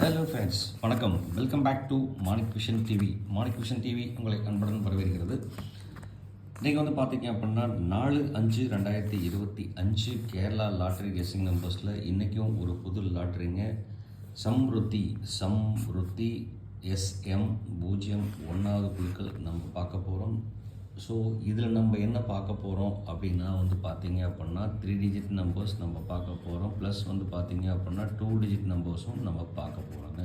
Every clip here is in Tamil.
ஹலோ ஃப்ரெண்ட்ஸ் வணக்கம். Welcome back to Manik vision TV Manik vision TV உங்களை அன்புடன் வரவேற்கிறது. இன்றைக்கி வந்து பார்த்தீங்க அப்படின்னா நாலு அஞ்சு ரெண்டாயிரத்தி இருபத்தி அஞ்சு கேரளா லாட்ரி கெஸிங் நம்பர்ஸில் இன்றைக்கும் ஒரு புது லாட்ரிங்க சம்ருத்தி சம்ருத்தி எஸ்எம் பூஜ்ஜியம் ஒன்றாவது குழுக்கள் நம்ம பார்க்க போகிறோம் ஸோ இதில் நம்ம என்ன பார்க்க போகிறோம் அப்படின்னா வந்து பார்த்தீங்க அப்படின்னா த்ரீ டிஜிட் நம்பர்ஸ் நம்ம பார்க்க போகிறோம் ப்ளஸ் வந்து பார்த்தீங்க அப்படின்னா டூ டிஜிட் நம்பர்ஸும் நம்ம பார்க்க போகிறோங்க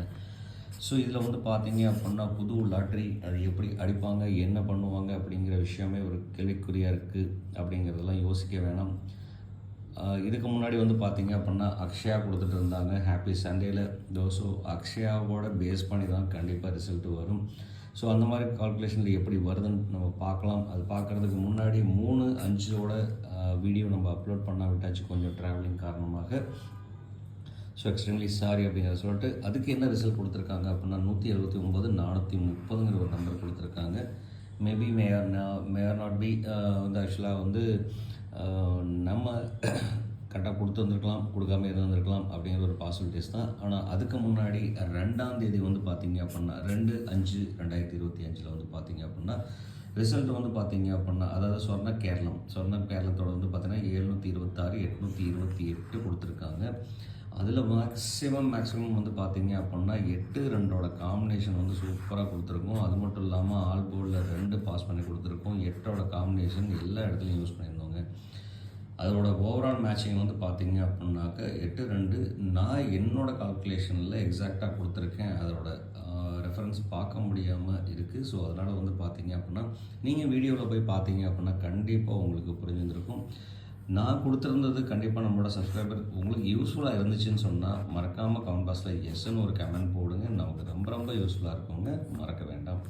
ஸோ இதில் வந்து பார்த்தீங்க அப்படின்னா புது லாட்ரி அது எப்படி அடிப்பாங்க என்ன பண்ணுவாங்க அப்படிங்கிற விஷயமே ஒரு கேள்விக்குறியாக இருக்குது அப்படிங்கிறதெல்லாம் யோசிக்க வேணாம். இதுக்கு முன்னாடி வந்து பார்த்தீங்க அப்படின்னா அக்ஷயா கொடுத்துட்டு இருந்தாங்க. ஹாப்பி சண்டேயில் ஸோ அக்ஷயாவோட பேஸ் பண்ணி தான் கண்டிப்பாக ரிசல்ட் வரும். ஸோ அந்த மாதிரி கால்குலேஷனில் எப்படி வருதுன்னு நம்ம பார்க்கலாம். அது பார்க்குறதுக்கு முன்னாடி மூணு அஞ்சோட வீடியோ நம்ம அப்லோட் பண்ண விட்டாச்சு கொஞ்சம் ட்ராவலிங் காரணமாக. ஸோ எக்ஸ்ட்ரீம்லி சாரி அப்படிங்கிற சொல்லிட்டு அதுக்கு என்ன ரிசல்ட் கொடுத்துருக்காங்க அப்படின்னா நூற்றி எழுபத்தி ஒம்பது நானூற்றி முப்பதுங்கிற ஒரு நம்பர் கொடுத்துருக்காங்க. Maybe mayor mayor not be வந்து ஆக்சுவலாக வந்து நம்ம கரெக்டாக கொடுத்து வந்திருக்கலாம் கொடுக்காம இருந்திருக்கலாம் அப்படிங்கிற ஒரு பாசிபிலிட்டிஸ் தான். ஆனால் அதுக்கு முன்னாடி ரெண்டாம் தேதி வந்து பார்த்தீங்க அப்படின்னா ரெண்டு அஞ்சு ரெண்டாயிரத்தி இருபத்தி அஞ்சில் வந்து பார்த்தீங்க அப்படின்னா ரிசல்ட் வந்து பார்த்தீங்க அப்படின்னா அதாவது சொர்ண கேரளம் சொர்ண கேரளத்தோட வந்து பார்த்தீங்கன்னா எழுநூற்றி இருபத்தாறு எட்நூற்றி இருபத்தி எட்டு கொடுத்துருக்காங்க. அதில் மேக்ஸிமம் மேக்ஸிமம் வந்து பார்த்தீங்க அப்படின்னா எட்டு ரெண்டோட காம்பினேஷன் வந்து சூப்பராக கொடுத்துருக்கோம். அது மட்டும் இல்லாமல் ஆல் போர்டில் ரெண்டு பாஸ் பண்ணி கொடுத்துருக்கோம். எட்டோட காம்பினேஷன் எல்லா இடத்துலையும் யூஸ் பண்ணியிருந்தோங்க. அதோட ஓவரால் மேட்சிங் வந்து பார்த்தீங்க அப்படின்னாக்க எட்டு ரெண்டு நான் என்னோட கால்குலேஷனில் எக்ஸாக்டாக கொடுத்துருக்கேன். அதோட ரெஃபரன்ஸ் பார்க்க முடியாமல் இருக்குது ஸோ அதனால் வந்து பார்த்தீங்க அப்படின்னா நீங்கள் வீடியோவில் போய் பார்த்தீங்க அப்படின்னா கண்டிப்பாக உங்களுக்கு புரிஞ்சுருந்துருக்கும். நான் கொடுத்துருந்தது கண்டிப்பாக நம்மளோட சப்ஸ்கிரைபர் உங்களுக்கு யூஸ்ஃபுல்லாக இருந்துச்சுன்னு சொன்னால் மறக்காமல் கமெண்ட் பாக்ஸில் எஸ்ன்னு ஒரு கமெண்ட் போடுங்க. நமக்கு ரொம்ப ரொம்ப யூஸ்ஃபுல்லாக இருக்குங்க. மறக்க வேண்டாம்.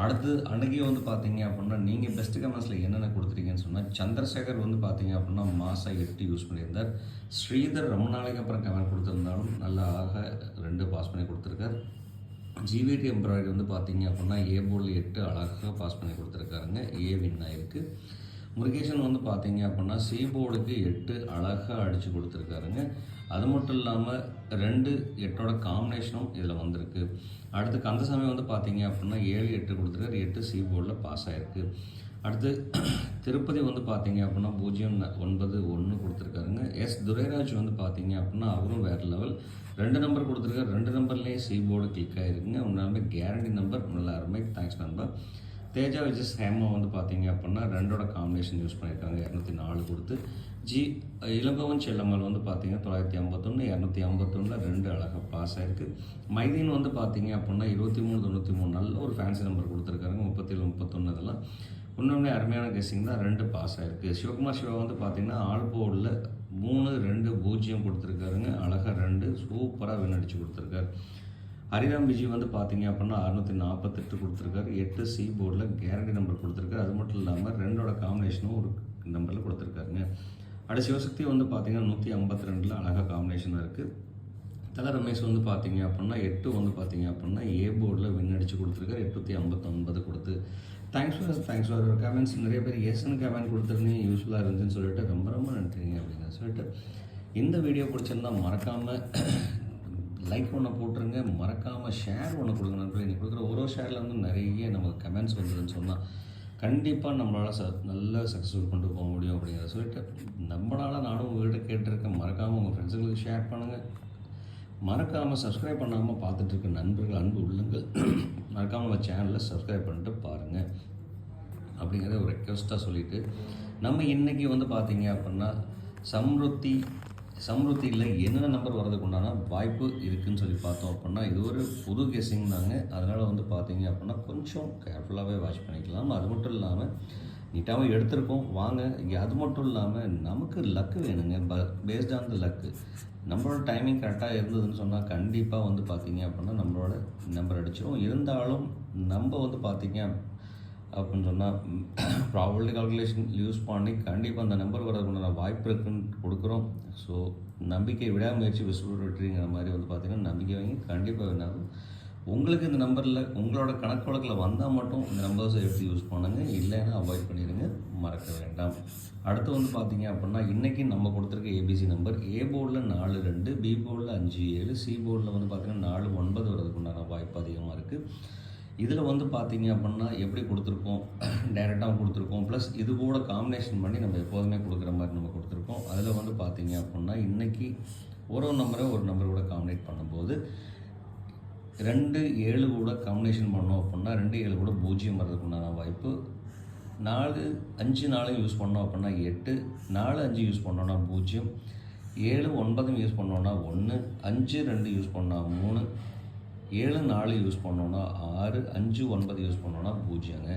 அடுத்து அன்றைக்கி வந்து பார்த்தீங்க அப்படின்னா நீங்கள் பெஸ்ட் கமெண்ட்ஸில் என்னென்ன கொடுத்துருக்கீங்கன்னு சொன்னால் சந்திரசேகர் வந்து பார்த்தீங்க அப்படின்னா மாசாக எட்டு யூஸ் பண்ணியிருந்தார். ஸ்ரீதர் ரொம்ப நாளைக்கு அப்புறம் கமெண்ட் கொடுத்துருந்தாலும் நல்ல அழகாக ரெண்டு பாஸ் பண்ணி கொடுத்துருக்கார். ஜிவிடி எம்ப்ராய்டரி வந்து பார்த்தீங்க அப்படின்னா ஏ போர்டில் எட்டு அழகாக பாஸ் பண்ணி கொடுத்துருக்காருங்க. ஏ வின் ஆயிருக்கு. முருகேசன் வந்து பார்த்தீங்க அப்படின்னா சீபோர்டுக்கு எட்டு அழகாக அடித்து கொடுத்துருக்காருங்க. அது மட்டும் இல்லாமல் ரெண்டு எட்டோட காம்பினேஷனும் இதில் வந்திருக்கு. அடுத்து கந்தசாமி வந்து பார்த்தீங்க அப்படின்னா ஏழு எட்டு கொடுத்துருக்காரு. எட்டு சீபோர்டில் பாஸ் ஆகிருக்கு அடுத்து திருப்பதி வந்து பார்த்தீங்க அப்படின்னா பூஜ்ஜியம் ஒன்பது ஒன்று கொடுத்துருக்காருங்க. எஸ் துரைராஜ் வந்து பார்த்தீங்க அப்படின்னா அவரும் வேறு லெவல் ரெண்டு நம்பர் கொடுத்துருக்காரு. ரெண்டு நம்பர்லேயே சீபோர்டு கிளிக் ஆகிருக்குங்க உங்களாலுமே கேரண்டி நம்பர் நல்ல அருமை. தேங்க்ஸ் நண்பர் தேஜா விஜஸ் ஹேமா வந்து பார்த்தீங்க அப்படின்னா ரெண்டோட காம்பினேஷன் யூஸ் பண்ணியிருக்காங்க. இரநூத்தி நாலு கொடுத்து. ஜி இளம்பவன் செல்லம்மல் வந்து பார்த்தீங்கன்னா தொள்ளாயிரத்தி ஐம்பத்தொன்று இரநூத்தி ஐம்பத்தொன்னில் ரெண்டு அழகாக பாஸ் ஆயிருக்கு. மைதீன் வந்து பார்த்தீங்க அப்படின்னா இருபத்தி மூணு தொண்ணூற்றி மூணு நல்ல ஒரு ஃபேன்சி நம்பர் கொடுத்துருக்காங்க முப்பத்தேழு முப்பத்தொன்று இதெல்லாம். இன்னொன்னே அருமையான கெஸ்ஸிங் தான் ரெண்டு பாஸ் ஆயிருக்கு. சிவகுமார் சிவா வந்து பார்த்தீங்கன்னா ஆல் போர்டில் மூணு ரெண்டு பூஜ்ஜியம் கொடுத்துருக்காருங்க. அழகாக ரெண்டு சூப்பராக வின் கொடுத்துருக்காரு. ஹரிராம் விஜய் வந்து பார்த்தீங்க அப்படின்னா அறுநூற்றி நாற்பத்தெட்டு கொடுத்துருக்காரு. எட்டு சி போர்டில் கேரண்டி நம்பர் கொடுத்துருக்காரு. அது மட்டும் இல்லாமல் ரெண்டோட காம்பினேஷனும் ஒரு நம்பரில் கொடுத்துருக்காருங்க. அடுத்த சிவசக்தி வந்து பார்த்தீங்கன்னா நூற்றி ஐம்பத்தி ரெண்டில் அழகாக காம்பினேஷனாக இருக்குது தல ரமேஷ் வந்து பார்த்தீங்க அப்படின்னா எட்டு வந்து பார்த்தீங்க அப்படின்னா ஏ போர்டில் வின் அடித்து கொடுத்துருக்காரு. எட்நூற்றி ஐம்பத்தொன்பது கொடுத்து. Thanks for thanks for comments நிறைய பேர் எஸ்என் கமெண்ட் கொடுத்துருந்தீங்க. யூஸ்ஃபுல்லாக இருந்துச்சுன்னு சொல்லிட்டு ரொம்ப ரொம்ப நன்றிங்க அப்படிங்க சொல்லிட்டு இந்த வீடியோ பிடிச்சிருந்தா மறக்காமல் லைக் ஒன்று போட்டுருங்க மறக்காமல் ஷேர் ஒன்று கொடுங்க நண்பர்களே. நீ கொடுக்குற ஒரு ஒரு ஷேரில் வந்து நிறைய நமக்கு கமெண்ட்ஸ் வந்ததுன்னு சொன்னால் கண்டிப்பாக நம்மளால் ச நல்ல சக்ஸஸ்ஃபுல் கொண்டு போக முடியும் அப்படிங்கிறத சொல்லிட்டு நம்மளால் நானும் உங்கள்கிட்ட கேட்டிருக்கேன். மறக்காமல் உங்கள் ஃப்ரெண்ட்ஸுங்களுக்கு ஷேர் பண்ணுங்கள் மறக்காமல் சப்ஸ்கிரைப் பண்ணாமல் பார்த்துட்ருக்க நண்பர்கள் அன்பு உள்ளங்கள் மறக்காமல் நம்ம சேனலை சப்ஸ்கிரைப் பண்ணிட்டு பாருங்கள் அப்படிங்கிறத ஒரு ரெக்வஸ்ட்டாக சொல்லிவிட்டு நம்ம இன்றைக்கி வந்து பார்த்தீங்க அப்படின்னா சம்ருத்தி சம்ருத்தியில் என்னென்ன நம்பர் வர்றதுக்கு உண்டான வாய்ப்பு இருக்குதுன்னு சொல்லி பார்த்தோம் அப்படின்னா இது ஒரு புது கெஸ்ஸிங் தாங்க. அதனால் வந்து பார்த்தீங்க அப்படின்னா கொஞ்சம் கேர்ஃபுல்லாகவே வாட்ச் பண்ணிக்கலாம். அது மட்டும் இல்லாமல் நீட்டாகவும் எடுத்திருக்கோம். வாங்க. இங்கே அது மட்டும் இல்லாமல் நமக்கு லக்கு வேணுங்க. ப பேஸ்ட் ஆன் த லக்கு நம்மளோட டைமிங் கரெக்டாக இருந்ததுன்னு சொன்னால் கண்டிப்பாக வந்து பார்த்தீங்க அப்படின்னா நம்மளோட நம்பர் அடிச்சிடும் இருந்தாலும் நம்ம வந்து பார்த்தீங்க அப்படின்னு சொன்னால் ப்ராபபிலிட்டி கால்குலேஷன் யூஸ் பண்ணி கண்டிப்பாக அந்த நம்பர் வரதுக்குண்டான வாய்ப்பு இருக்குன்னு கொடுக்குறோம். ஸோ நம்பிக்கை விடாமுயற்சி விசுவல் வெற்றிங்கிற மாதிரி வந்து பார்த்தீங்கன்னா நம்பிக்கை வாங்கி கண்டிப்பாக வேணாலும் உங்களுக்கு இந்த நம்பரில் உங்களோட கணக்கு வழக்கில் வந்தால் மட்டும் இந்த நம்பர்ஸை எடுத்து யூஸ் பண்ணுங்கள் இல்லைன்னா அவாய்ட் பண்ணிடுங்க. மறக்க வேண்டாம். அடுத்து வந்து பார்த்தீங்க அப்படின்னா இன்றைக்கி நம்ம கொடுத்துருக்க ஏபிசி நம்பர் ஏ போர்டில் நாலு ரெண்டு பி போர்டில் அஞ்சு ஏழு சி போர்டில் வந்து பார்த்திங்கன்னா நாலு ஒன்பது வரதுக்கு உண்டான வாய்ப்பு அதிகமாக இருக்குது இதில் வந்து பார்த்தீங்க அப்படின்னா எப்படி கொடுத்துருக்கோம்? டைரெக்டாகவும் கொடுத்துருக்கோம். ப்ளஸ் இது கூட காம்பினேஷன் பண்ணி நம்ம எப்போதுமே கொடுக்குற மாதிரி நம்ம கொடுத்துருக்கோம். அதில் வந்து பார்த்தீங்க அப்படின்னா இன்றைக்கி ஒரு ஒரு நம்பரை ஒரு நம்பர் கூட காம்பினேட் பண்ணும்போது ரெண்டு ஏழு கூட காம்பினேஷன் பண்ணோம் அப்படின்னா ரெண்டு ஏழு கூட பூஜ்ஜியம் வர்றதுக்குண்டான வாய்ப்பு. நாலு அஞ்சு நாலும் யூஸ் பண்ணோம் அப்படின்னா எட்டு. நாலு அஞ்சு யூஸ் பண்ணோன்னா பூஜ்ஜியம். ஏழு ஒன்பதும் யூஸ் பண்ணோன்னா ஒன்று அஞ்சு ரெண்டு யூஸ் பண்ணால் மூணு. ஏழு நாலு யூஸ் பண்ணோன்னா ஆறு அஞ்சு ஒன்பது யூஸ் பண்ணோன்னா பூஜ்ஜியங்க.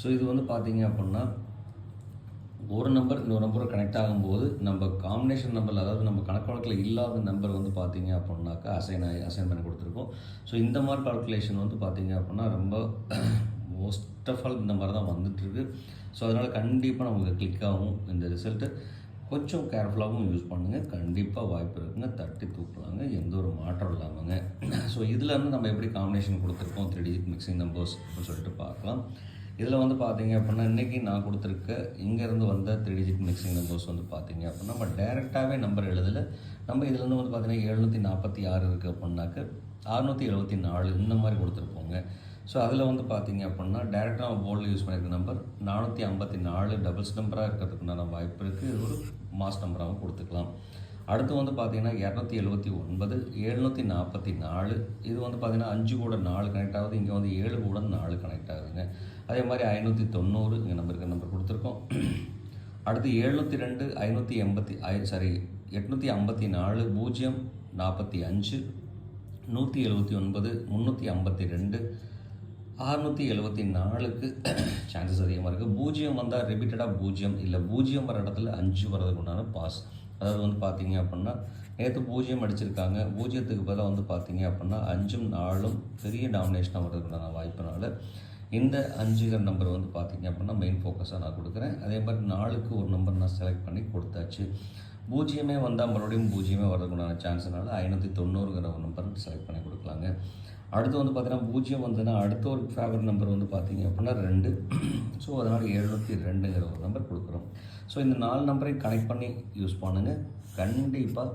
ஸோ இது வந்து பார்த்தீங்க அப்படின்னா ஒரு நம்பர் இன்னொரு நம்பர் கனெக்ட் ஆகும்போது நம்ம காம்பினேஷன் நம்பர் அதாவது நம்ம கணக்கு வழக்கில் இல்லாத நம்பர் வந்து பார்த்தீங்க அப்படின்னாக்கா அசைன் ஆகி அசைன் பண்ணி கொடுத்துருக்கோம். ஸோ இந்த மாதிரி கால்குலேஷன் வந்து பார்த்தீங்க அப்படின்னா ரொம்ப மோஸ்ட் ஆஃப் ஆல் இந்த மாதிரி தான் வந்துட்டுருக்கு. ஸோ அதனால் கண்டிப்பாக நமக்கு கிளிக் ஆகும் இந்த ரிசல்ட்டு கொஞ்சம் கேர்ஃபுல்லாகவும் யூஸ் பண்ணுங்கள் கண்டிப்பாக வாய்ப்பு இருக்குங்க. தட்டி தூக்கலாங்க. எந்த ஒரு மாற்றம் இல்லாமங்க. ஸோ இதுலேருந்து நம்ம எப்படி காம்பினேஷன் கொடுத்துருக்கோம்? த்ரீ டிஜிட் மிக்சிங் நம்பர்ஸ் அப்படின்னு சொல்லிட்டு பார்க்கலாம். இதில் வந்து பார்த்தீங்க அப்படின்னா இன்றைக்கி நான் கொடுத்துருக்க இங்கேருந்து வந்த த்ரீ டிஜிட் மிக்சிங் நம்பர்ஸ் வந்து பார்த்தீங்க அப்படின்னா நம்ம டேரெக்டாகவே நம்பர் எழுதலை. நம்ம இதுலேருந்து வந்து பார்த்தீங்கன்னா எழுநூற்றி நாற்பத்தி ஆறு இருக்குது அப்படின்னாக்க அறுநூற்றி எழுபத்தி நாலு இந்த மாதிரி கொடுத்துருப்போங்க. ஸோ அதில் வந்து பார்த்தீங்க அப்படின்னா டேரெக்டாக நம்ம போர்டில் யூஸ் பண்ணியிருக்க நம்பர் நானூற்றி ஐம்பத்தி நாலு டபுள்ஸ் நம்பராக இருக்கிறதுக்குண்டான வாய்ப்பு இருக்குது இது ஒரு மாஸ் நம்பராகவும் கொடுத்துக்கலாம். அடுத்து வந்து பார்த்தீங்கன்னா இரநூத்தி எழுபத்தி ஒன்பது எழுநூற்றி நாற்பத்தி நாலு. இது வந்து பார்த்தீங்கன்னா அஞ்சு கூட நாலு கனெக்ட் ஆகுது. இங்கே வந்து ஏழு கூட நாலு கனெக்ட் ஆகுதுங்க. அதே மாதிரி ஐநூற்றி தொண்ணூறு இங்கே நம்பருக்கு நம்பர் கொடுத்துருக்கோம். அடுத்து எழுநூற்றி ரெண்டு ஐநூற்றி எண்பத்தி ஐ சாரி எட்நூற்றி ஐம்பத்தி நாலு பூஜ்ஜியம் நாற்பத்தி அஞ்சு நூற்றி எழுபத்தி ஒன்பது முந்நூற்றி ஐம்பத்தி ரெண்டு அறுநூற்றி எழுபத்தி நாலுக்கு சான்சஸ் அதிகமாக இருக்குது பூஜ்ஜியம் வந்தால் ரிப்பீட்டடாக பூஜ்ஜியம் இல்லை பூஜ்ஜியம் வர இடத்துல அஞ்சு வரதுக்கு உண்டான பாஸ் அதாவது வந்து பார்த்தீங்க அப்படின்னா நேற்று பூஜ்ஜியம் அடிச்சிருக்காங்க. பூஜ்ஜியத்துக்கு பதிலாக வந்து பார்த்தீங்க அப்படின்னா அஞ்சும் நாலும் பெரிய டாமினேஷனாக வர்றதுக்கு உண்டான வாய்ப்புனால இந்த அஞ்சுகிற நம்பர் வந்து பார்த்தீங்க அப்படின்னா மெயின் ஃபோக்கஸாக நான் கொடுக்குறேன். அதே மாதிரி நாளுக்கு ஒரு நம்பர் நான் செலக்ட் பண்ணி கொடுத்தாச்சு. பூஜ்ஜியமே வந்தால் மறுபடியும் பூஜ்ஜியமே வரதுக்குண்டான சான்ஸ்னால ஐநூற்றி தொண்ணூறுங்கிற ஒரு நம்பர் செலக்ட் பண்ணி கொடுக்கலாங்க. அடுத்து வந்து பார்த்தீங்கன்னா பூஜ்ஜியம் வந்ததுன்னா அடுத்த ஒரு ஃபேவர் நம்பர் வந்து பார்த்தீங்க அப்படின்னா ரெண்டு. ஸோ அதனால் எழுநூற்றி ரெண்டுங்கிற ஒரு நம்பர் கொடுக்குறோம். ஸோ இந்த நாலு நம்பரையும் கனெக்ட் பண்ணி யூஸ் பண்ணுங்கள் கண்டிப்பாக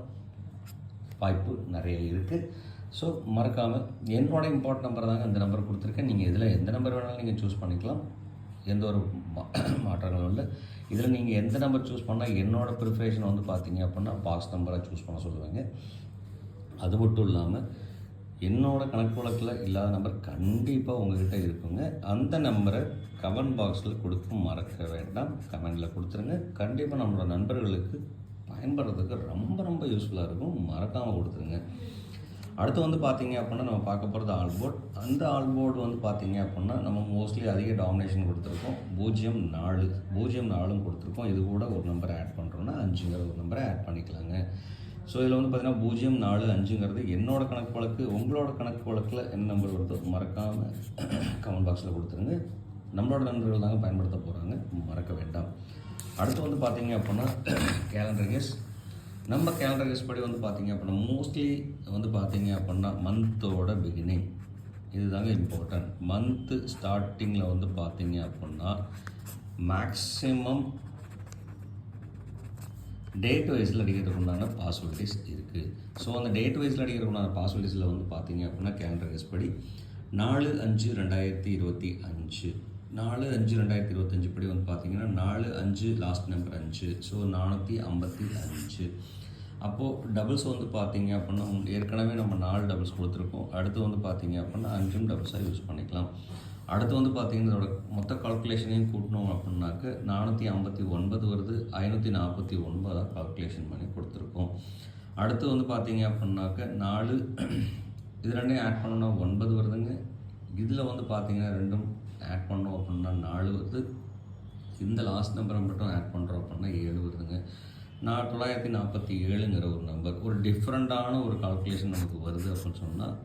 வாய்ப்பு நிறைய இருக்குது ஸோ மறக்காமல் என்னோட இம்பார்ட் நம்பர் தாங்க இந்த நம்பர் கொடுத்துருக்கேன். நீங்கள் இதில் எந்த நம்பர் வேணாலும் நீங்கள் சூஸ் பண்ணிக்கலாம். எந்த ஒரு மா மாற்றங்களும் இல்லை. இதில் நீங்கள் எந்த நம்பர் சூஸ் பண்ணால் என்னோடய ப்ரிஃபரேஷன் வந்து பார்த்தீங்க அப்படின்னா பாக்ஸ் நம்பரை சூஸ் பண்ண சொல்லுவாங்க. அது மட்டும் இல்லாமல் என்னோட கணக்கு வழக்கில் இல்லாத நம்பர் கண்டிப்பாக உங்ககிட்ட இருக்குங்க. அந்த நம்பரை கமெண்ட் பாக்ஸில் கொடுக்க மறக்க வேண்டாம். கமெண்டில் கொடுத்துருங்க. கண்டிப்பாக நம்மளோட நண்பர்களுக்கு பயன்படுறதுக்கு ரொம்ப ரொம்ப யூஸ்ஃபுல்லாக இருக்கும். மறக்காமல் கொடுத்துருங்க. அடுத்து வந்து பார்த்தீங்க அப்படின்னா நம்ம பார்க்க போகிறது ஆல்போர்ட். அந்த ஆல்போர்டு வந்து பார்த்தீங்க அப்படின்னா நம்ம மோஸ்ட்லி அதிக டாமினேஷன் கொடுத்துருக்கோம். பூஜ்ஜியம் நாலு பூஜ்ஜியம் நாலும் கொடுத்துருக்கோம். இது கூட ஒரு நம்பரை ஆட் பண்ணுறோன்னா அஞ்சுங்கிற ஒரு நம்பரை ஆட் பண்ணிக்கலாங்க. ஸோ இதில் வந்து பார்த்தீங்கன்னா பூஜ்ஜியம் நாலு அஞ்சுங்கிறது என்னோட கணக்கு வழக்கு உங்களோட கணக்கு வழக்கில் என்ன நம்பர் வருதோ. மறக்காமல் கமெண்ட் பாக்ஸில் கொடுத்துருங்க. நம்மளோட நண்பர்கள் தாங்க பயன்படுத்த போகிறாங்க மறக்க வேண்டாம். அடுத்து வந்து பார்த்தீங்க அப்படின்னா கேலண்டர் கேஸ் நம்ம கேலண்டர் கேஸ் படி வந்து பார்த்தீங்க அப்படின்னா மோஸ்ட்லி வந்து பார்த்தீங்க அப்படின்னா மந்தோட பிகினிங் இதுதாங்க இம்பார்ட்டன்ட் மந்த்து ஸ்டார்டிங்கில் வந்து பார்த்தீங்க அப்படின்னா மேக்ஸிமம் டேட் வைஸில் அடிக்கிறதுக்கு உண்டான பாசிபிலிட்டிஸ் இருக்குது ஸோ அந்த டேட் வைஸில் அடிக்கிறதுக்கு உண்டான பாசிபிலிட்டிஸில் வந்து பார்த்தீங்க அப்படின்னா கேலண்டர் கெஸ் படி நாலு அஞ்சு ரெண்டாயிரத்தி இருபத்தி அஞ்சு. நாலு அஞ்சு ரெண்டாயிரத்தி இருபத்தஞ்சு படி வந்து பார்த்தீங்கன்னா நாலு அஞ்சு லாஸ்ட் நம்பர் அஞ்சு. ஸோ நானூற்றி ஐம்பத்தி அஞ்சு. அப்போது டபுள்ஸ் வந்து பார்த்தீங்க அப்படின்னா ஏற்கனவே நம்ம நாலு டபுள்ஸ் கொடுத்துருக்கோம். அடுத்து வந்து பார்த்தீங்க அப்படின்னா அஞ்சும் டபுள்ஸாக யூஸ் பண்ணிக்கலாம். அடுத்து வந்து பார்த்தீங்கன்னா இதோட மொத்த கால்குலேஷனையும் கூட்டணும் அப்படின்னாக்க நானூற்றி ஐம்பத்தி ஒன்பது வருது. ஐநூற்றி நாற்பத்தி ஒன்பதாக கால்குலேஷன் பண்ணி கொடுத்துருக்கோம். அடுத்து வந்து பார்த்தீங்க அப்படின்னாக்க நாலு இது ரெண்டையும் ஆட் பண்ணோம்னா ஒன்பது வருதுங்க. இதில் வந்து பார்த்தீங்கன்னா ரெண்டும் ஆட் பண்ணோம் அப்படின்னா நாலு வருது. இந்த லாஸ்ட் நம்பரை மட்டும் ஆட் பண்ணுறோம் அப்படின்னா ஏழு வருதுங்க. நான் தொள்ளாயிரத்தி நாற்பத்தி ஏழுங்கிற ஒரு நம்பர் ஒரு டிஃப்ரெண்ட்டான ஒரு கால்குலேஷன் நமக்கு வருது அப்படின்னு சொன்னால்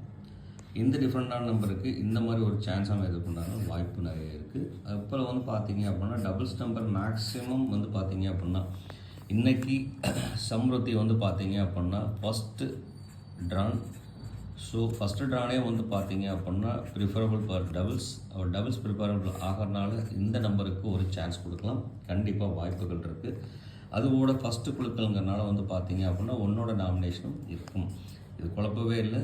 இந்த டிஃப்ரெண்ட்டான நம்பருக்கு இந்த மாதிரி ஒரு சான்ஸ் பண்ணாலும் வாய்ப்பு நிறைய இருக்குது அப்புறம் வந்து பார்த்தீங்க அப்படின்னா டபுள்ஸ் நம்பர் மேக்ஸிமம் வந்து பார்த்தீங்க அப்படின்னா இன்றைக்கி சம்ருத்தி வந்து பார்த்தீங்க அப்படின்னா ஃபஸ்ட்டு ட்ரான் ஸோ ஃபஸ்ட்டு ட்ரானே வந்து பார்த்தீங்க அப்படின்னா ப்ரிஃபரபிள் ஃபார் டபுள்ஸ் அவர் டபுள்ஸ் ப்ரிஃபரபிள் ஆகிறனால இந்த நம்பருக்கு ஒரு சான்ஸ் கொடுக்கலாம். கண்டிப்பாக வாய்ப்புகள் இருக்குது அதுவோட ஃபஸ்ட்டு குழுக்கள்ங்கிறனால வந்து பார்த்தீங்க அப்படின்னா உன்னோட நாமினேஷனும் இருக்கும். இது குழப்பவே இல்லை.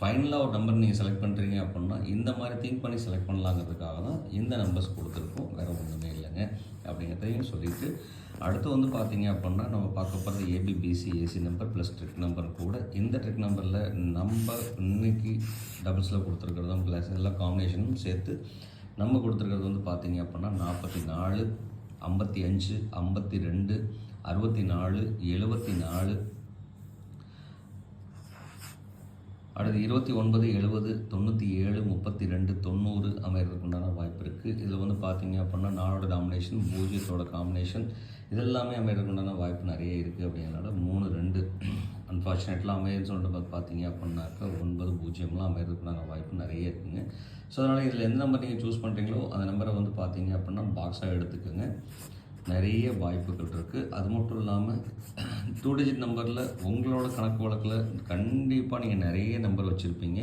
ஃபைனலாக ஒரு நம்பர் நீங்கள் செலக்ட் பண்ணுறீங்க அப்படின்னா இந்த மாதிரி திங்க் பண்ணி செலக்ட் பண்ணலாங்கிறதுக்காக தான் இந்த நம்பர்ஸ் கொடுத்துருக்கோம். வேறு ஒன்றுமே இல்லைங்க. அப்படிங்கிறதையும் சொல்லிவிட்டு அடுத்து வந்து பார்த்தீங்க அப்படின்னா நம்ம பார்க்க போகிறது AB BC AC number plus trick number கூட இந்த ட்ரிக் நம்பரில் நம்ம இன்னைக்கு டபுள்ஸில் கொடுத்துருக்கிறதும் ப்ளஸ் எல்லா காம்பினேஷனும் சேர்த்து நம்ம கொடுத்துருக்கிறது வந்து பார்த்தீங்க அப்படின்னா நாற்பத்தி நாலு ஐம்பத்தி அஞ்சு ஐம்பத்தி ரெண்டு அறுபத்தி நாலு எழுபத்தி நாலு அடுத்து இருபத்தி ஒன்பது எழுபது தொண்ணூற்றி ஏழு முப்பத்தி ரெண்டு தொண்ணூறு அமைகிறதுக்குண்டான வாய்ப்பு இருக்குது இதில் வந்து பார்த்தீங்க அப்படின்னா நாளோட காம்பினேஷன் பூஜ்ஜியத்தோட காம்பினேஷன் இதெல்லாமே அமைகிறதுக்குண்டான வாய்ப்பு நிறைய இருக்குது அப்படிங்கிறனால மூணு ரெண்டு அன்ஃபார்ச்சுனேட்லாம் அமையன்னு சொல்லிட்டு பார்த்து பார்த்தீங்க அப்படின்னாக்கா ஒன்பது பூஜ்ஜியம்லாம் அமைகிறதுக்குண்டான வாய்ப்பு நிறைய இருக்குங்க. ஸோ அதனால் இதில் எந்த நம்பர் நீங்கள் சூஸ் பண்ணுறீங்களோ அந்த நம்பரை வந்து பார்த்தீங்க அப்படின்னா பாக்ஸாக எடுத்துக்கோங்க. நிறைய வாய்ப்புகள் இருக்குது அது மட்டும் இல்லாமல் டூ டிஜிட் நம்பரில் உங்களோட கணக்கு வழக்கில் கண்டிப்பாக நீங்கள் நிறைய நம்பர் வச்சுருப்பீங்க.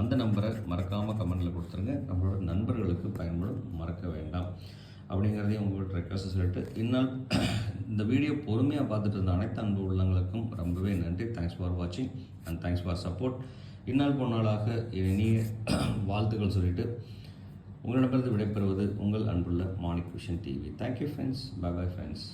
அந்த நம்பரை மறக்காமல் கமெண்டில் கொடுத்துருங்க. நம்மளோட நண்பர்களுக்கு பயன்படும். மறக்க வேண்டாம். அப்படிங்கிறதையும் உங்கள்கிட்ட ரெக்வஸ்ட் சொல்லிட்டு இந்நாள் இந்த வீடியோ பொறுமையாக பார்த்துட்டு இருந்த அனைத்து அன்பு உள்ளங்களுக்கும் ரொம்பவே நன்றி. தேங்க்ஸ் ஃபார் வாட்சிங் அண்ட் தேங்க்ஸ் ஃபார் சப்போர்ட் இந்நாள் பொன்னாளாக இனிய வாழ்த்துக்கள் சொல்லிவிட்டு உங்களிடமிருந்து விடைபெறுவது உங்கள் அன்புள்ள Manik vision TV. Thank you friends bye bye friends